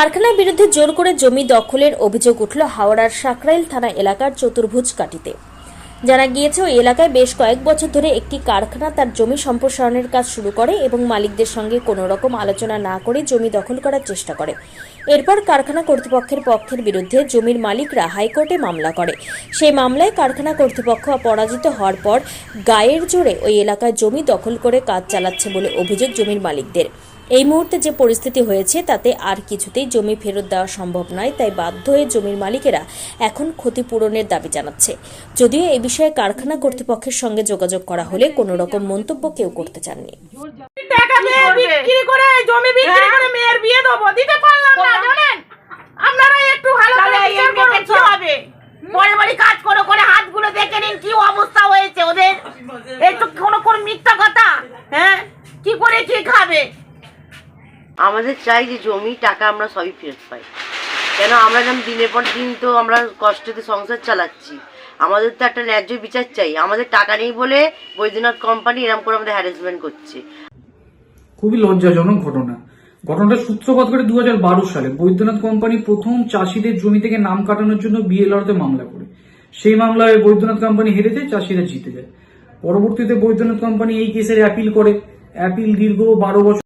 কারখানার বিরুদ্ধে জোর করে জমি দখলের অভিযোগ উঠল হাওড়ার সাকরাইল থানা এলাকার চতুর্ভুজ কাটিতে। জানা গিয়েছে, ওই এলাকায় বেশ কয়েক বছর ধরে একটি কারখানা তার জমি সম্প্রসারণের কাজ শুরু করে এবং মালিকদের সঙ্গে কোনো রকম আলোচনা না করে জমি দখল করার চেষ্টা করে। এরপর কারখানা কর্তৃপক্ষের পক্ষের বিরুদ্ধে জমির মালিকরা হাইকোর্টে মামলা করে। সেই মামলায় কারখানা কর্তৃপক্ষ পরাজিত হওয়ার পর গায়ের জোরে ওই এলাকায় জমি দখল করে কাজ চালাচ্ছে বলে অভিযোগ জমির মালিকদের। এই মুহূর্তে যে পরিস্থিতি হয়েছে তাতে আর কিছুতেই জমি ফেরত দেওয়া সম্ভব নয় তাই বাধ্য হয়ে জমির মালিকেরা এখন ক্ষতিপূরণের দাবি জানাচ্ছে। যদিও এ বিষয়ে কারখানা কর্তৃপক্ষের সঙ্গে যোগাযোগ করা হলে কোনো রকম মন্তব্য কেউ করতে চাননি। টাকা দিয়ে বিক্রি করে জমি বিক্রি করে মেয়ের বিয়ে দেবো দিতে পারলাম না জানেন? আপনারা একটু ভালো করে বিচার করুন কি হবে? পরে বাড়ি কাজ করে করে হাতগুলো দেখে নিন কি অবস্থা হয়েছে ওদের এই তো কোনো কোন মিথ্যা কথা হ্যাঁ কি করে কি খাবে আমাদের চাই যে জমি, টাকা আমরা সবই ফেরত পাই। কেন? আমরা যেমন দিনের পর দিন তো আমরা কষ্টতে সংসার চালাচ্ছি। আমাদের তো একটা ন্যায্য বিচার চাই। আমাদের টাকা নেই বলে বৈদ্যনাথ কোম্পানি এরকম করে আমাদের হ্যারাসমেন্ট করছে। খুবই লজ্জাজনক ঘটনা। ঘটনাটা সূত্রপাত করে দু বারো সালে বৈদ্যনাথ কোম্পানি প্রথম চাষিদের জমি থেকে নাম কাটানোর জন্য বিএলআরতে মামলা করে। সেই মামলায় বৈদ্যনাথ কোম্পানি হেরে যায় চাষিরা জিতে যায়। পরবর্তীতে বৈদ্যনাথ কোম্পানি এই কেসের অ্যাপিল করে। অ্যাপিল দীর্ঘ বারো বছর